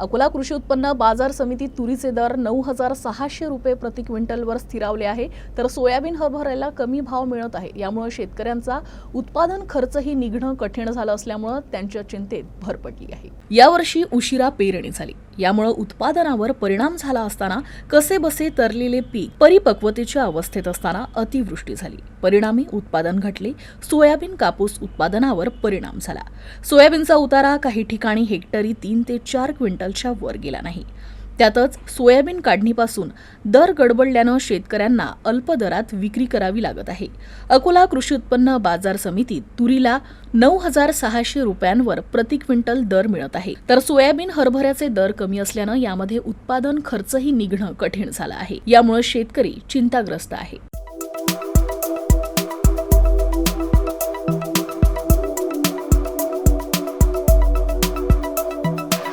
अकोला कृषी उत्पन्न बाजार समितीत तुरीचे दर नऊ हजार सहाशे रुपये प्रति क्विंटलवर स्थिरावले आहे. तर सोयाबीन हरभऱ्याला कमी भाव मिळत आहे. यामुळे शेतकऱ्यांचा उत्पादन खर्चही निघणं कठीण झालं असल्यामुळं त्यांच्या चिंतेत भर पडली आहे. यावर्षी उशिरा पेरणी झाली. यामुळे उत्पादनावर परिणाम झाला असताना कसे बसे तरलेले पीक परिपक्वतेच्या अवस्थेत असताना अतिवृष्टी झाली. परिणामी उत्पादन घटले. सोयाबीन कापूस उत्पादनावर परिणाम झाला. सोयाबीनचा उतारा काही ठिकाणी हेक्टरी तीन ते चार क्विंटल क्विंटलच्या वर गेला नाही. त्यातच सोयाबीन काढणीपासून दर गडबडल्यानं शेतकऱ्यांना अल्प दरात विक्री करावी लागत आहे. अकोला कृषी उत्पन्न बाजार समितीत तुरीला नऊ हजार सहाशे रुपयांवर प्रति क्विंटल दर मिळत आहे. तर सोयाबीन हरभऱ्याचे दर कमी असल्यानं यामध्ये उत्पादन खर्चही निघणं कठीण झालं आहे. यामुळे शेतकरी चिंताग्रस्त आहे.